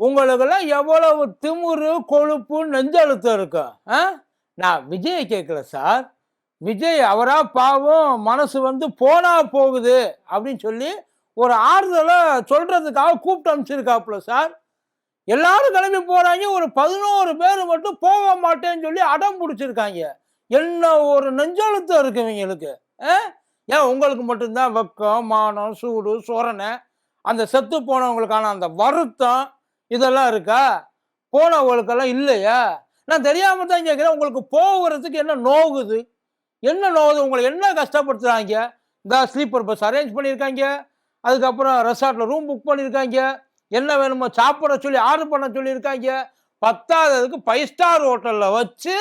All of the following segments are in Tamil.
உங்களுக்கெல்லாம் எவ்வளவு திமுரு கொழுப்பு நெஞ்சழுத்தம் இருக்கும் ஆ? நான் விஜயை கேட்கல சார். விஜய் அவரா பாவம் மனசு வந்து போனா போகுது அப்படின்னு சொல்லி ஒரு ஆறுதலை சொல்றதுக்காக கூப்பிட்டு அனுப்பிச்சிருக்காப்புல சார். எல்லாரும் கிளம்பி போறாங்க. ஒரு பதினோரு பேர் மட்டும் போக மாட்டேன்னு சொல்லி அடம் பிடிச்சிருக்காங்க. என்ன ஒரு நெஞ்சழுத்தம் இருக்கு இவங்களுக்கு ஆ? ஏன் உங்களுக்கு மட்டும்தான் வெக்கம் மானம் சூடு சொரணை? அந்த செத்து போனவங்களுக்கான அந்த வருத்தம் இதெல்லாம் இருக்கா? போனவங்களுக்கெல்லாம் இல்லையா? நான் தெரியாம தான் கேட்குறேன். உங்களுக்கு போகிறதுக்கு என்ன நோகுது? என்ன நோகுது? உங்களை என்ன கஷ்டப்படுத்துகிறாங்க இந்த ஸ்லீப்பர் பஸ் அரேஞ்ச் பண்ணியிருக்காங்க. அதுக்கப்புறம் ரெசார்ட்டில் ரூம் புக் பண்ணியிருக்காங்க. என்ன வேணுமோ சாப்பிட சொல்லி ஆர்டர் பண்ண சொல்லியிருக்காங்க. பத்தாததுக்கு ஃபைவ் ஸ்டார் ஹோட்டலில் வச்சு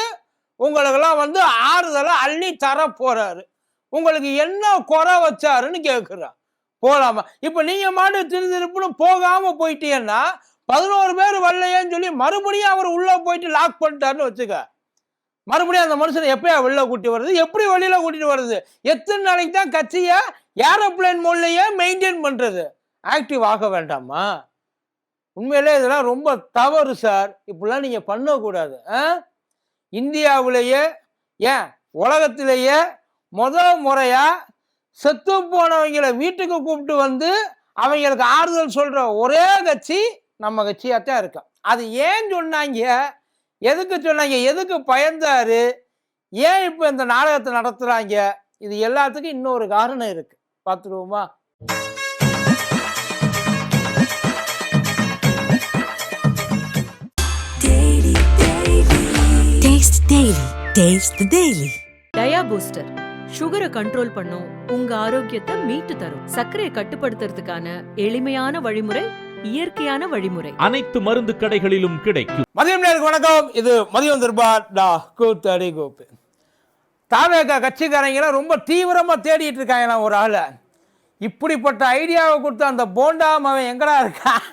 உங்களுக்கெல்லாம் வந்து ஆறுதலை அள்ளி தர போகிறாரு உங்களுக்கு என்ன குறை வச்சாருன்னு கேட்குறான் போகலாமா இப்போ நீங்கள் மாட்டு திரு போகாமல் போயிட்டீங்கன்னா பதினோரு பேர் வரலையேன்னு சொல்லி மறுபடியும் அவர் உள்ளே போயிட்டு லாக் பண்ணிட்டாருன்னு வச்சுக்க. மறுபடியும் அந்த மனுஷனை எப்பயா வெளில கூட்டி வருது எப்படி வெளியில கூட்டிட்டு வருது எத்தனை நாளைக்கு தான் கட்சியை ஏரோப்ளேன் மூலையே மெயின்டைன் பண்றது? ஆக்டிவ் ஆக வேண்டாமா? உண்மையிலே இதெல்லாம் ரொம்ப தவறு சார். இப்படிலாம் நீங்க பண்ணக்கூடாது. ஆ? இந்தியாவிலேயே ஏன்? உலகத்திலேயே முத முறையா செத்து போனவங்களை வீட்டுக்கு கூப்பிட்டு வந்து அவங்களுக்கு ஆறுதல் சொல்ற ஒரே கட்சி நம்ம கட்சியாத்தான் இருக்கும் அது ஏன் சொன்னாங்க? எதுக்கு சொன்னாங்க? எதுக்கு பயந்தாரு? ஏன் இப்போ இந்த நாடகத்தை நடத்துறாங்க? இது எல்லாத்துக்கும் இன்னொரு காரணம் இருக்கு. பார்த்துருவோமா Taste Daily. Taste the Daily. Dia booster சுகரை கண்ட்ரோல் பண்ணும் உங்க ஆரோக்கியத்தை மீட்டு தரும். சர்க்கரையை கட்டுப்படுத்துறதுக்கான எளிமையான வழிமுறை இயற்கையான வழிமுறை. அனைத்து மருந்து கடைகளிலும் கிடைக்கும். மதியம் நேருக்கு வணக்கம். இது மதியம் திருபார் டா கூத்தடி கோப்பு தாவேக கட்சிக்காரங்களாம் ரொம்ப தீவிரமாக தேடிட்டு இருக்காங்களாம் ஒரு ஆளை. இப்படிப்பட்ட ஐடியாவை கொடுத்த அந்த போண்டா அவன் எங்கடா இருக்கான்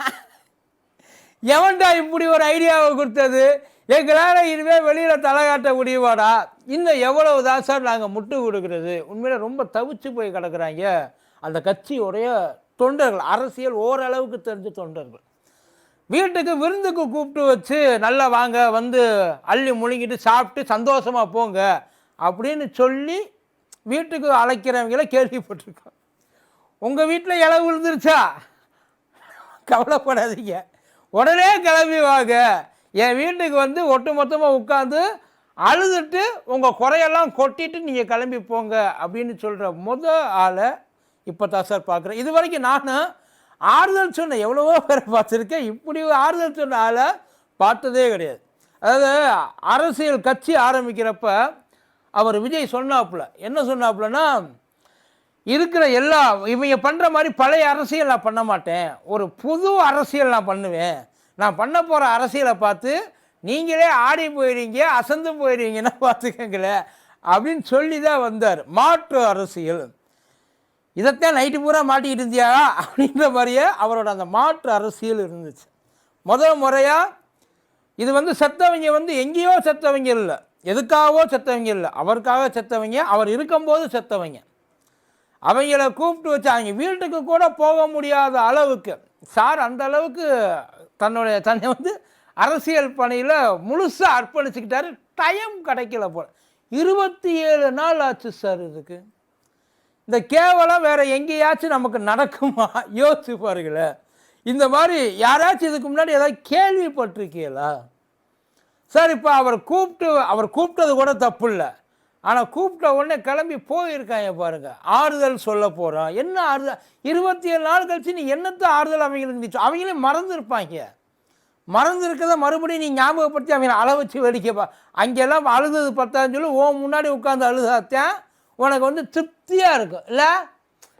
எவன்டா இப்படி ஒரு ஐடியாவை கொடுத்தது? எங்களால் இனிமே வெளியில் தலை காட்ட முடியுமாடா? இன்னும் எவ்வளவு தான் சார் நாங்கள் முட்டு கொடுக்கறது? உண்மையில ரொம்ப தவிச்சு போய் கிடக்குறாங்க. அந்த கட்சியுடைய தொண்டர்கள் அரசியல் ஓரளவுக்கு தெரிஞ்ச தொண்டர்கள். வீட்டுக்கு விருந்துக்கு கூப்பிட்டு வச்சு நல்லா வாங்க வந்து அள்ளி முழுங்கிட்டு சாப்பிட்டு சந்தோஷமா போங்க அப்படின்னு சொல்லி வீட்டுக்கு அழைக்கிறவங்கள கேள்விப்பட்டிருக்கோம். உங்கள் வீட்டில் இலை விழுந்துருச்சா? கவலைப்படாதீங்க. உடனே கிளம்பி வாங்க. என் வீட்டுக்கு வந்து ஒட்டு மொத்தமாக உட்காந்து அழுதுட்டு உங்கள் குறையெல்லாம் கொட்டிட்டு நீங்கள் கிளம்பி போங்க அப்படின்னு சொல்கிற முத ஆளை இப்போ தான் சார் பார்க்குறேன். இது வரைக்கும் நான் ஆறுதல் சொன்ன எவ்வளவோ பேரை பார்த்துருக்கேன். இப்படி ஆறுதல் சொன்ன ஆளை பார்த்ததே கிடையாது. அதாவது அரசியல் கட்சி ஆரம்பிக்கிறப்ப அவர் விஜய் சொன்னாப்புல. என்ன சொன்னாப்புலன்னா இருக்கிற எல்லா இவங்க பண்ணுற மாதிரி பழைய அரசியல் நான் பண்ண மாட்டேன். ஒரு புது அரசியல் நான் பண்ணுவேன். நான் பண்ண போகிற அரசியலை பார்த்து நீங்களே ஆடி போயிடுவீங்க அசந்து போயிடுவீங்கன்னா பார்த்துக்கங்களேன். அப்படின்னு சொல்லி தான் வந்தார். மாற்று அரசியல். இதைத்தான் நைட்டு பூரா மாட்டிக்கிட்டு இருந்தியா? அப்படின்ற மாதிரியே அவரோட அந்த மாற்று அரசியல் இருந்துச்சு. முதல் முறையாக இது வந்து செத்தவங்க வந்து எங்கேயோ செத்தவங்க இல்லை. எதுக்காகவோ செத்தவங்க இல்லை. அவருக்காக செத்தவங்க அவர் இருக்கும்போது செத்தவங்க. அவங்கள கூப்பிட்டு வச்சு அவங்க வீட்டுக்கு கூட போக முடியாத அளவுக்கு. சார் அந்த அளவுக்கு தன்னுடைய தன்னை வந்து அரசியல் பணியில் முழுசாக அர்ப்பணிச்சுக்கிட்டாரு. டைம் கிடைக்கல போல. இருபத்தி ஏழு நாள் ஆச்சு சார் இதுக்கு. இந்த கேவலம் வேறு எங்கேயாச்சும் நமக்கு நடக்குமா? யோசிச்சு பாருங்களேன். இந்த மாதிரி யாராச்சும் இதுக்கு முன்னாடி ஏதாவது கேள்விப்பட்டிருக்கீங்களா? சார் இப்போ அவர் கூப்பிட்டு அவர் கூப்பிட்டது கூட தப்பு இல்லை. ஆனால் கூப்பிட்ட உடனே கிளம்பி போயிருக்காங்க பாருங்க. ஆறுதல் சொல்ல போகிறோம் என்ன ஆறுதல்? இருபத்தி ஏழு நாள் கழிச்சு நீ என்னத்த ஆறுதல் அவங்களுக்கு இருந்துச்சு அவங்களே மறந்துருப்பாங்க. மறந்துருக்கதை மறுபடியும் நீ ஞாபகப்படுத்தி அவங்களை அளவச்சு வேடிக்கைப்பா அங்கெல்லாம் அழுதது பத்தான்னு சொல்லி ஓ முன்னாடி உட்காந்து அழுதாத்தான் உனக்கு வந்து திருப்தியாக இருக்கும். இல்லை?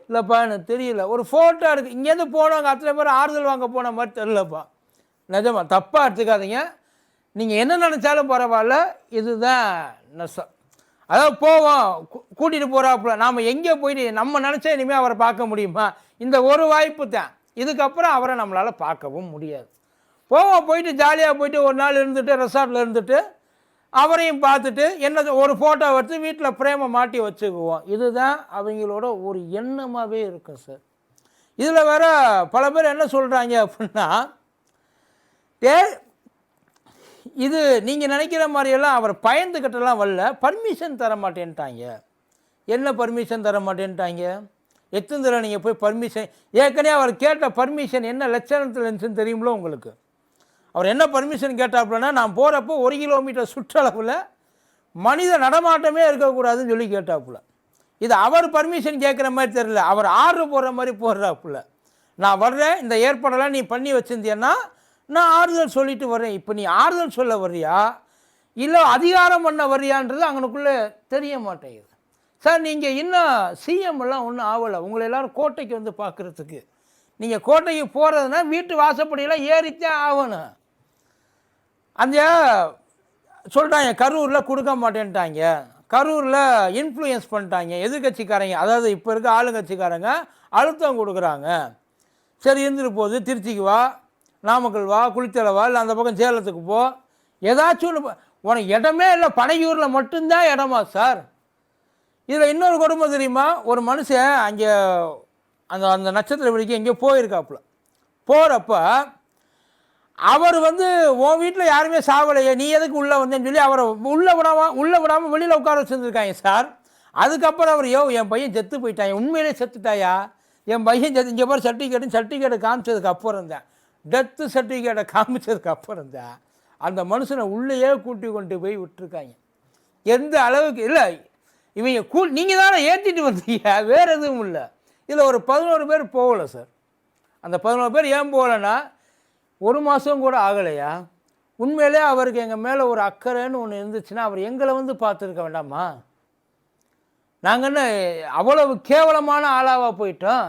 இல்லைப்பா எனக்கு தெரியல. ஒரு ஃபோட்டோ இருக்குது இங்கேருந்து போனவங்க அத்தனை பேர் ஆறுதல் வாங்க போன மாதிரி தெரியலப்பா. நிஜமா தப்பாக எடுத்துக்காதீங்க. நீங்கள் என்ன நினச்சாலும் பரவாயில்ல. இதுதான் நெசம். அதாவது போவோம் கூட்டிகிட்டு போகிறாப்புல நாம் எங்கே போயிட்டு நம்ம நினச்சா இனிமேல் அவரை பார்க்க முடியுமா? இந்த ஒரு வாய்ப்பு தான். இதுக்கப்புறம் அவரை நம்மளால் பார்க்கவும் முடியாது. போவோம் போயிட்டு ஜாலியாக போயிட்டு ஒரு நாள் இருந்துட்டு ரெசார்ட்டில் இருந்துட்டு அவரையும் பார்த்துட்டு என்ன ஒரு ஃபோட்டோ எடுத்து வீட்டில் ஃப்ரேமை மாட்டி வச்சுக்குவோம். இதுதான் அவங்களோட ஒரு எண்ணமாகவே இருக்கும் சார் இதில் வேற பல பேர் என்ன சொல்கிறாங்க அப்படின்னா டே இது நீங்கள் நினைக்கிற மாதிரியெல்லாம் அவர் பயந்துக்கிட்டலாம் வரல. பர்மிஷன் தர மாட்டேன்ட்டாங்க என்ன பர்மிஷன் தர மாட்டேன்ட்டாங்க எத்தனை தடவை நீங்கள் போய் பர்மிஷன் ஏற்கனவே அவர் கேட்ட பர்மிஷன் என்ன லட்சணத்தில் இருந்துச்சுன்னு தெரியுங்களோ உங்களுக்கு? அவர் என்ன பர்மிஷன் கேட்டாப்புலன்னா நான் போகிறப்போ ஒரு கிலோமீட்டர் சுற்றளவில் மனித நடமாட்டமே இருக்கக்கூடாதுன்னு சொல்லி கேட்டாப்புல. இது அவர் பர்மிஷன் கேட்குற மாதிரி தெரியல. அவர் ஆர்டர் போடுற மாதிரி போடுறாப்புல. நான் வர்றேன் இந்த ஏற்பாடெல்லாம் நீ பண்ணி வச்சுருந்தியன்னா நான் ஆறுதல் சொல்லிட்டு வர்றேன். இப்போ நீ ஆறுதல் சொல்ல வர்றியா? இல்லை அதிகாரம் பண்ண வர்றியான்றது அங்கனுக்குள்ளே தெரிய மாட்டேங்குது. சார் நீங்கள் இன்னும் சிஎம் எல்லாம் ஒன்றும் ஆகலை உங்களை எல்லோரும் கோட்டைக்கு வந்து பார்க்குறதுக்கு நீங்கள் கோட்டைக்கு போகிறதுனா வீட்டு வாசப்படியெல்லாம் ஏறித்தான் ஆகணும் அந்த சொல்லிட்டாங்க கரூரில் கொடுக்க மாட்டேன்ட்டாங்க. கரூரில் இன்ஃப்ளூயன்ஸ் பண்ணிட்டாங்க. எதிர்கட்சிக்காரங்க அதாவது இப்போ இருக்க ஆளுங்கட்சிக்காரங்க அழுத்தம் கொடுக்குறாங்க. சரி இருந்துட்டு போகுது திருச்சிக்கு வா நாமக்கல் வா குளித்தலை வா இல்லை அந்த பக்கம் சேலத்துக்கு போ. ஏதாச்சும் ஒன்று உனக்கு இடமே இல்லை பனையூரில் மட்டும்தான் இடமா சார்? இதில் இன்னொரு கொடுமை தெரியுமா? ஒரு மனுஷன் அங்கே அந்த அந்த நட்சத்திர விடிக்கு எங்கேயோ போயிருக்காப்புல. போகிறப்ப அவர் வந்து உன் வீட்டில் யாருமே சாவலையே நீ எதுக்கு உள்ளே வந்தேன்னு சொல்லி அவரை உள்ளே விடாம உள்ளே விடாமல் வெளியில் உட்கார வச்சுருந்துருக்காங்க சார். அதுக்கப்புறம் அவர் யோ என் பையன் செத்து போயிட்டான் உண்மையிலே செத்துட்டாயா? என் பையன் செத்து இங்கே போகிற சர்டிஃபிகேட்டு சர்டிஃபிகேட்டை காமிச்சதுக்கு அப்புறம் தான். டெத்து சர்டிஃபிகேட்டை காமிச்சதுக்கு அப்புறம் தான் அந்த மனுஷனை உள்ளேயே கூட்டி கொண்டு போய் விட்டுருக்காங்க. எந்த அளவுக்கு இல்லை இவங்க கூ நீங்கள் தானே ஏற்றிட்டு வந்தீங்க வேறு எதுவும் இல்லை. இதில் ஒரு பதினோரு பேர் போகல சார். அந்த பதினோரு பேர் ஏன் போகலைன்னா ஒரு மாதம் கூட ஆகலையா? உண்மையிலே அவருக்கு எங்கள் மேலே ஒரு அக்கறைன்னு ஒன்று இருந்துச்சுன்னா அவர் எங்களை வந்து பார்த்துருக்க வேண்டாமா? நாங்கள் என்ன அவ்வளவு கேவலமான ஆளாவாக போயிட்டோம்?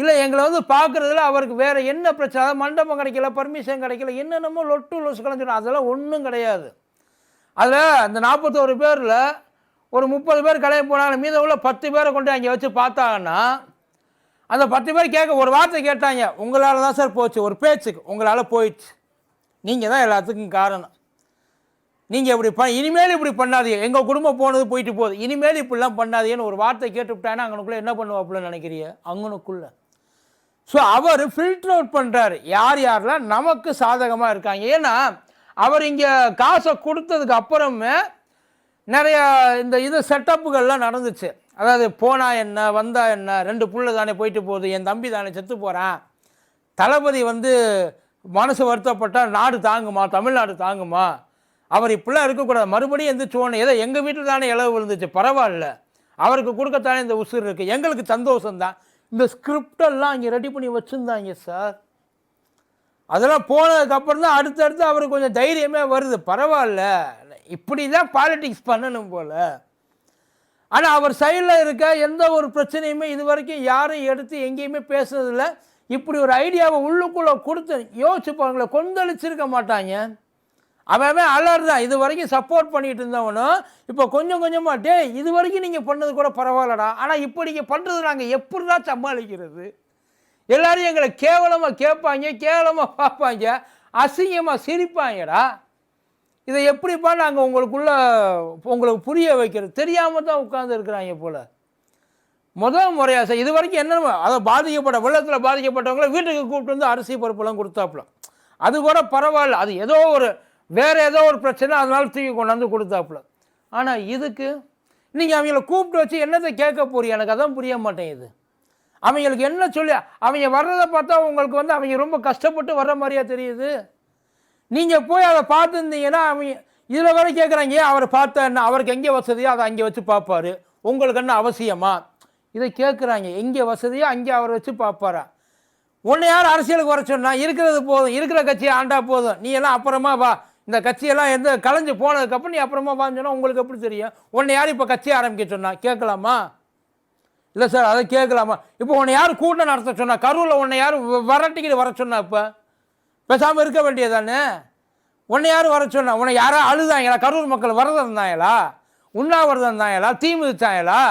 இல்லை எங்களை வந்து பார்க்குறதுல அவருக்கு வேறு என்ன பிரச்சனை? அதாவது மண்டபம் கிடைக்கல பர்மிஷன் கிடைக்கல என்னென்னமோ லொட்டு லொசு கலைஞ்சிடும் அதெல்லாம் ஒன்றும் கிடையாது. அதில் அந்த நாற்பத்தோரு பேரில் ஒரு முப்பது பேர் கடையை போனாங்க. மீதம் உள்ள பத்து பேரை கொண்டு அங்கே வச்சு பார்த்தாங்கன்னா அந்த பத்து பேர் கேட்க ஒரு வார்த்தை கேட்டாங்க உங்களால் தான் சார் போச்சு ஒரு பேச்சுக்கு. உங்களால் போயிடுச்சு. நீங்கள் தான் எல்லாத்துக்கும் காரணம். நீங்கள் இப்படி ப இனிமேல் இப்படி பண்ணாதீங்க. எங்கள் குடும்பம் போனது போயிட்டு போகுது. இனிமேல் இப்படிலாம் பண்ணாதீங்கன்னு ஒரு வார்த்தை கேட்டுவிட்டானா அங்கனுக்குள்ளே என்ன பண்ணுவாப்புலன்னு நினைக்கிறீங்க? அங்கனுக்குள்ளே. ஸோ அவர் ஃபில்டர் அவுட் பண்ணுறாரு யார் யாரெல்லாம் நமக்கு சாதகமாக இருக்காங்க. ஏன்னா அவர் இங்கே காசை கொடுத்ததுக்கு அப்புறமே நிறையா இந்த இது செட்டப்புகள்லாம் நடந்துச்சு. அதாவது போனால் என்ன வந்தால் என்ன ரெண்டு புள்ள தானே போயிட்டு போகுது என் தம்பி தானே செத்து போகிறான் தளபதி வந்து மனசு வருத்தப்பட்டால் நாடு தாங்குமா தமிழ்நாடு தாங்குமா? அவர் இப்படிலாம் இருக்கக்கூடாது. மறுபடியும் எந்த ஓணும் ஏதோ எங்கள் வீட்டில் தானே இளவு விழுந்துச்சு பரவாயில்ல. அவருக்கு கொடுக்கத்தானே இந்த உசுர் இருக்குது எங்களுக்கு சந்தோஷம்தான். இந்த ஸ்கிரிப்டெல்லாம் இங்கே ரெடி பண்ணி வச்சுருந்தாங்க சார் அதெல்லாம் போனதுக்கப்புறம் தான் அடுத்தடுத்து அவருக்கு கொஞ்சம் தைரியமே வருது. பரவாயில்ல. இப்படி தான் பாலிட்டிக்ஸ் பண்ணணும் போல். ஆனால் அவர் சைடில் இருக்க எந்த ஒரு பிரச்சனையுமே இது வரைக்கும் யாரும் எடுத்து எங்கேயுமே பேசுனதில்ல. இப்படி ஒரு ஐடியாவை உள்ளுக்குள்ளே கொடுத்து யோசிச்சு கொந்தளிச்சிருக்க மாட்டாங்க. அவன் அவன் அலர் தான். இது வரைக்கும் சப்போர்ட் பண்ணிட்டு இருந்தவனும் இப்போ கொஞ்சம் கொஞ்சமாக டே இது வரைக்கும் நீங்கள் பண்ணது கூட பரவாயில்லடா. ஆனால் இப்போ நீங்கள் பண்ணுறது நாங்கள் எப்படிடா சமாளிக்கிறது? எல்லாரும் எங்களை கேவலமாக கேட்பாங்க கேவலமாக பார்ப்பாங்க அசிங்கமாக சிரிப்பாங்கடா. இதை எப்படிப்பா நாங்கள் உங்களுக்குள்ள உங்களுக்கு புரிய வைக்கிறது? தெரியாமல் தான் உட்கார்ந்து இருக்கிறாங்க போல். முதல் முறையாக சார் இது வரைக்கும் என்ன அதை பாதிக்கப்பட்ட வெள்ளத்தில் பாதிக்கப்பட்டவங்கள வீட்டுக்கு கூப்பிட்டு வந்து அரிசி பருப்புலாம் கொடுத்தாப்புல. அது கூட பரவாயில்ல. அது ஏதோ ஒரு வேறு ஏதோ ஒரு பிரச்சனை அதனால தூக்கி கொண்டாந்து கொடுத்தாப்புல. ஆனால் இதுக்கு நீங்கள் அவங்கள கூப்பிட்டு வச்சு என்னத்தை கேட்க போறீங்க? எனக்கு அதான் புரிய மாட்டேங்குது. அவங்களுக்கு என்ன சொல்லி அவங்க வர்றதை பார்த்தா உங்களுக்கு வந்து அவங்க ரொம்ப கஷ்டப்பட்டு வர்ற மாதிரியா தெரியுது. நீங்கள் போய் அதை பார்த்துருந்தீங்கன்னா அவங்க இதில் வரை கேட்குறாங்க அவர் பார்த்தா என்ன? அவருக்கு எங்கே வசதியோ அதை அங்கே வச்சு பார்ப்பாரு. உங்களுக்கு என்ன அவசியமா? இதை கேட்குறாங்க எங்கே வசதியோ அங்கே அவர் வச்சு பார்ப்பாரா? உன்னை யார் அரசியலுக்கு வர சொன்னா இருக்கிறது போதும் இருக்கிற கட்சியை ஆண்டா போதும். நீ எல்லாம் அப்புறமா வா. இந்த கட்சியெல்லாம் எந்த கலைஞ்சு போனதுக்கப்புறம் நீ அப்புறமா வான்னு சொன்னால் உங்களுக்கு எப்படி தெரியும்? உன்னை யார் இப்போ கட்சி ஆரம்பிக்க சொன்னா கேட்கலாமா? இல்லை சார் அதை கேட்கலாமா? இப்போ உன்னை யார் கூட்டம் நடத்த சொன்னா கரூரில் உன்னை யார் வரட்டிக்கிட்டு வர சொன்னா இப்போ? பேசாமல் இருக்க வேண்டியதானே உன்னை யாரும் வர சொன்னா? உன்னை யாரோ அழுதாங்களா கரூர் மக்கள் வரதம் இருந்தாங்களா உண்ணாவிரதம் இருந்தாங்களா தீ மிதிச்சாங்களா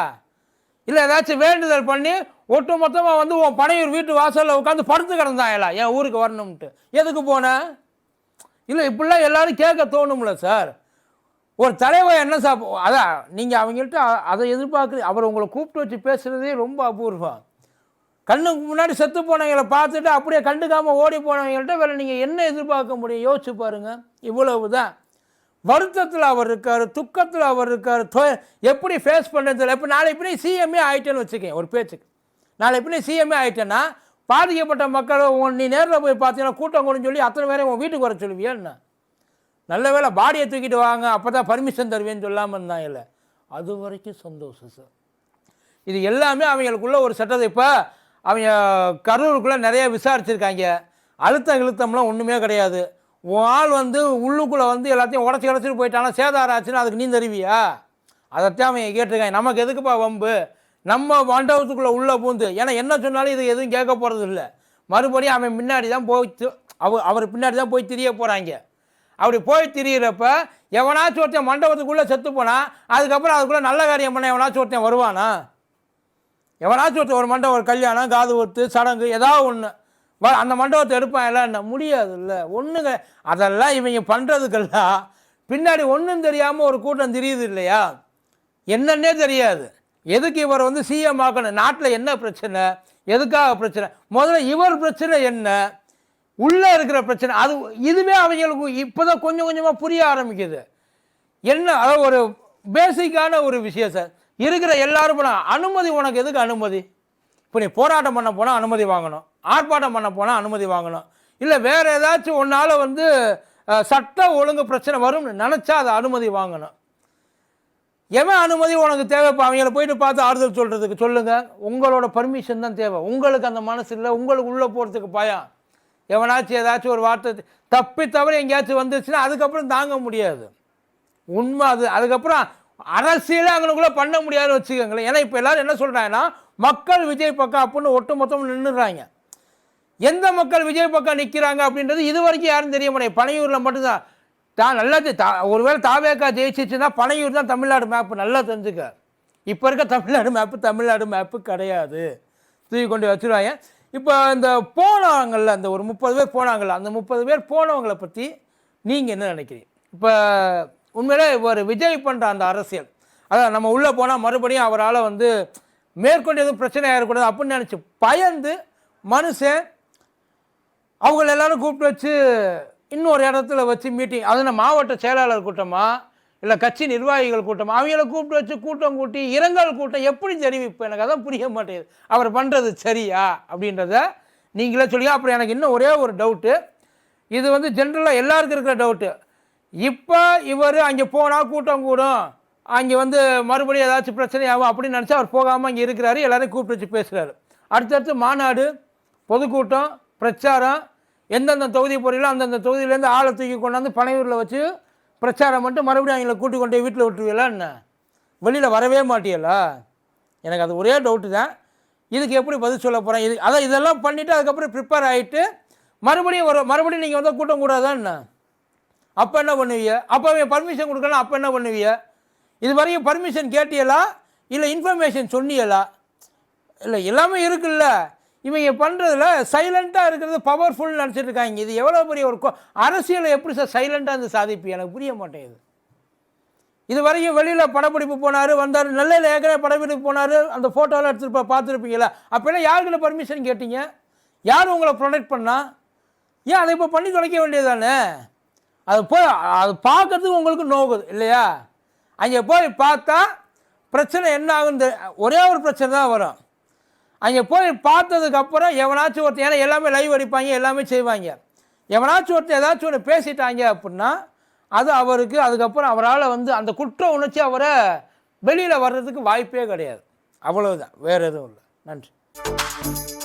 இல்லை ஏதாச்சும் வேண்டுதல் பண்ணி ஒட்டு மொத்தமாக வந்து உன் பனையூர் வீட்டு வாசலில் உட்காந்து படுத்து கிடந்தாங்களா என் ஊருக்கு வரணும்ட்டு எதுக்கு போன? இல்லை இப்படிலாம் எல்லாரும் கேட்க தோணும்ல சார். ஒரு தலைவர் என்ன சாப் அதான் நீங்கள் அவங்கள்ட்ட அதை எதிர்பார்க்குறது அவர் உங்களை கூப்பிட்டு வச்சு பேசுகிறதே ரொம்ப அபூர்வம். கண்ணுக்கு முன்னாடி செத்து போனவங்களை பார்த்துட்டு அப்படியே கண்டுக்காமல் ஓடி போனவங்கள்ட்ட வேற நீங்கள் என்ன எதிர்பார்க்க முடியும்? யோசிச்சு பாருங்கள் இவ்வளவு தான் வருத்தத்தில் அவர் இருக்கார் துக்கத்தில் அவர் இருக்கார். எப்படி ஃபேஸ் பண்ணுறதுல இப்போ நாளை இப்படி சிஎம்ஏ ஆயிட்டேன்னு வச்சுக்கேன் ஒரு பேச்சுக்கு. நாளை இப்படி சிஎம்ஏ ஆயிட்டேன்னா பாதிக்கப்பட்ட மக்களை உன் நீ நேரில் போய் பார்த்தீங்கன்னா கூட்டம் கூடன்னு சொல்லி அத்தனை பேரையும் உன் வீட்டுக்கு வர சொல்லுவியா என்ன? நல்ல வேளை பாடியை தூக்கிட்டு வாங்க அப்போ தான் பர்மிஷன் தருவேன்னு சொல்லாமல் இருந்தான் இல்லை. அது வரைக்கும் சந்தோஷம் சார் இது எல்லாமே அவங்களுக்குள்ள ஒரு சட்டத்தை. இப்போ அவங்க கரூருக்குள்ளே நிறைய விசாரிச்சிருக்காங்க. அழுத்தம் இழுத்தம்லாம் ஒன்றுமே கிடையாது. உன் ஆள் வந்து உள்ளுக்குள்ளே வந்து எல்லாத்தையும் உடச்சி உடச்சிட்டு போயிட்டானா சேதாரம் ஆச்சுன்னா அதுக்கு நீ தருவியா அதைத்தான் அவன் கேட்டிருக்காங்க நமக்கு எதுக்குப்பா வம்பு? நம்ம மண்டபத்துக்குள்ளே உள்ளே பூந்து. ஏன்னா என்ன சொன்னாலும் இது எதுவும் கேட்க போகிறது இல்லை. மறுபடியும் அவன் முன்னாடி தான் போய் அவ அவர் பின்னாடி தான் போய் திரிய போகிறாங்க அப்படி போய் திரியிறப்ப எவனாச்சும் ஒருத்தன் மண்டபத்துக்குள்ளே செத்து போனால் அதுக்கப்புறம் அதுக்குள்ளே நல்ல காரியம் பண்ண எவனாச்சும் ஒருத்தன் வருவானா? எவனாச்சும் ஒருத்தர் ஒரு மண்டபம் ஒரு கல்யாணம் காது ஒத்து சடங்கு ஏதாவது ஒன்று வ அந்த மண்டபத்தை எடுப்பான் எல்லாம் என்ன? முடியாது இல்லை ஒன்றுங்க அதெல்லாம் இவங்க பண்ணுறதுக்கெல்லாம் பின்னாடி ஒன்றும் தெரியாமல் ஒரு கூட்டம் தெரியுது இல்லையா? என்னன்னே தெரியாது. எதுக்கு இவர் வந்து சிஎம் ஆக்கணும்? நாட்டில் என்ன பிரச்சனை? எதுக்காக பிரச்சனை? முதல்ல இவர் பிரச்சனை என்ன? உள்ளே இருக்கிற பிரச்சனை. அது இதுவே அவங்களுக்கு இப்போ தான் கொஞ்சம் கொஞ்சமாக புரிய ஆரம்பிக்குது. என்ன அதாவது ஒரு பேசிக்கான ஒரு விஷயம் சார் இருக்கிற எல்லாரும் போனால் அனுமதி உனக்கு எதுக்கு அனுமதி? இப்போ நீ போராட்டம் பண்ண போனால் அனுமதி வாங்கணும். ஆர்ப்பாட்டம் பண்ண போனால் அனுமதி வாங்கணும். இல்லை வேறு ஏதாச்சும் ஒன்றால் வந்து சட்ட ஒழுங்கு பிரச்சனை வரும்னு நினச்சா அதை அனுமதி வாங்கணும். எவன் அனுமதி உனக்கு தேவைப்பா அவங்கள போயிட்டு பார்த்து ஆறுதல் சொல்கிறதுக்கு சொல்லுங்கள் உங்களோட பர்மிஷன் தான் தேவை. உங்களுக்கு அந்த மனசு இல்லை உங்களுக்கு உள்ளே போகிறதுக்கு பயம். எவனாச்சும் ஏதாச்சும் ஒரு வார்த்தை தப்பி தவிர எங்கேயாச்சும் வந்துச்சுன்னா அதுக்கப்புறம் தாங்க முடியாது. உண்மை அது. அதுக்கப்புறம் அரசியலே அங்கனுக்குள்ள பண்ண முடியாதுன்னு வச்சுக்கோங்களேன். ஏன்னா இப்போ எல்லாரும் என்ன சொல்கிறாங்கன்னா மக்கள் விஜய் பக்கம் அப்படின்னு ஒட்டு மொத்தம் நின்றுறாங்க எந்த மக்கள் விஜய் பக்கம் நிற்கிறாங்க அப்படின்றது இது வரைக்கும் யாரும் தெரிய முடியாது பனையூரில் மட்டும்தான். தான் நல்லா தா ஒருவேளை தாவேக்கா ஜெயிச்சிச்சுன்னா பனையூர் தான் தமிழ்நாடு மேப்பு நல்லா தெரிஞ்சுக்க. இப்போ இருக்க தமிழ்நாடு மேப்பு தமிழ்நாடு மேப்பு கிடையாது. தூக்கி கொண்டு வச்சுருவாங்க. இப்போ இந்த போனவங்கள்ல அந்த ஒரு முப்பது பேர் போனாங்கல்ல அந்த முப்பது பேர் போனவங்களை பற்றி நீங்கள் என்ன நினைக்கிறீங்க? இப்போ உண்மையிலே ஒரு விஜய் பண்ணுற அந்த அரசியல். அதான் நம்ம உள்ளே போனால் மறுபடியும் அவரால் வந்து மேற்கொண்டு எதுவும் பிரச்சனை ஆகிடக்கூடாது அப்படின்னு நினச்சி பயந்து மனுஷன் அவங்கள எல்லாரும் கூப்பிட்டு வச்சு இன்னொரு இடத்துல வச்சு மீட்டிங் அது நம்ம மாவட்ட செயலாளர் கூட்டமா? இல்லை கட்சி நிர்வாகிகள் கூட்டமாக அவங்கள கூப்பிட்டு வச்சு கூட்டம் கூட்டி இரங்கல் கூட்டம் எப்படி தெரிவிப்பு எனக்கு அதான் புரிய மாட்டேங்குது. அவர் பண்ணுறது சரியா? அப்படின்றத நீங்களே சொல்லுங்க. அப்புறம் எனக்கு இன்னும் ஒரே ஒரு டவுட்டு இது வந்து ஜென்ரலாக எல்லாருக்கும் இருக்கிற டவுட்டு இப்போ இவர் அங்கே போனால் கூட்டம் கூடும். அங்கே வந்து மறுபடியும் ஏதாச்சும் பிரச்சனை ஆகும் அப்படின்னு நினச்சா அவர் போகாமல் அங்கே இருக்கிறாரு. எல்லாரையும் கூப்பிட்டு வச்சு பேசுகிறாரு அடுத்தடுத்து மாநாடு பொதுக்கூட்டம் பிரச்சாரம் எந்தெந்த தொகுதி போகிறீங்களோ அந்தந்த தொகுதியிலேருந்து ஆளை தூக்கி கொண்டாந்து பனையூரில் வச்சு பிரச்சாரம் பண்ணிட்டு மறுபடியும் அவங்கள கூட்டி கொண்டு போய் வீட்டில் விட்டுருவீங்களா என்ன? வெளியில் வரவே மாட்டியலா எனக்கு அது ஒரே டவுட்டு தான். இதுக்கு எப்படி பதில் சொல்ல போகிறேன் இது அதான் இதெல்லாம் பண்ணிவிட்டு அதுக்கப்புறம் ப்ரிப்பேர் ஆகிட்டு மறுபடியும் ஒரு மறுபடியும் நீங்கள் வந்து கூட்டம் கூடாதான் என்ன? அப்போ என்ன பண்ணுவீங்க? அப்போ அவன் பர்மிஷன் கொடுக்கலாம் அப்போ என்ன பண்ணுவீங்க? இது வரையும் பர்மிஷன் கேட்டியலா? இல்லை இன்ஃபர்மேஷன் சொன்னியலா? இல்லை எல்லாமே இருக்குல்ல. இவங்க பண்ணுறதுல சைலண்ட்டாக இருக்கிறது பவர்ஃபுல் நினச்சிட்டு இருக்காங்க. இது எவ்வளோ பெரிய ஒரு அரசியலை எப்படி சார் சைலண்ட்டாக இருந்து சாதிப்பு எனக்கு புரிய மாட்டேங்குது. இது வரைக்கும் வெளியில் படப்பிடிப்பு போனார் வந்தார் நெல்லையில் ஏற்கனவே படப்பிடிப்பு போனார் அந்த ஃபோட்டோலாம் எடுத்துருப்ப பார்த்துருப்பீங்களா அப்போல்லாம் யாருக்கிட்ட பர்மிஷன் கேட்டீங்க? யார் உங்களை ப்ரொடெக்ட் பண்ணால் ஏன் அதை இப்போ பண்ணி தொலைக்க வேண்டியதானே அது போய் அது பார்க்கறதுக்கு உங்களுக்கு நோகுது இல்லையா? அங்கே போய் பார்த்தா பிரச்சனை என்ன ஆகுன்னு ஒரே ஒரு பிரச்சனை தான் வரும். அங்கே போய் பார்த்ததுக்கப்புறம் எவனாச்சும் ஒருத்தன் ஏன்னா எல்லாமே லைவ் அடிப்பாங்க எல்லாமே செய்வாங்க. எவனாச்சும் ஒருத்தன் ஏதாச்சும் ஒன்று பேசிட்டாங்க அப்படின்னா அது அவருக்கு அதுக்கப்புறம் அவரால் வந்து அந்த குற்ற உணர்ச்சி அவரை வெளியில் வர்றதுக்கு வாய்ப்பே கிடையாது. அவ்வளவுதான். வேறு எதுவும் இல்லை. நன்றி.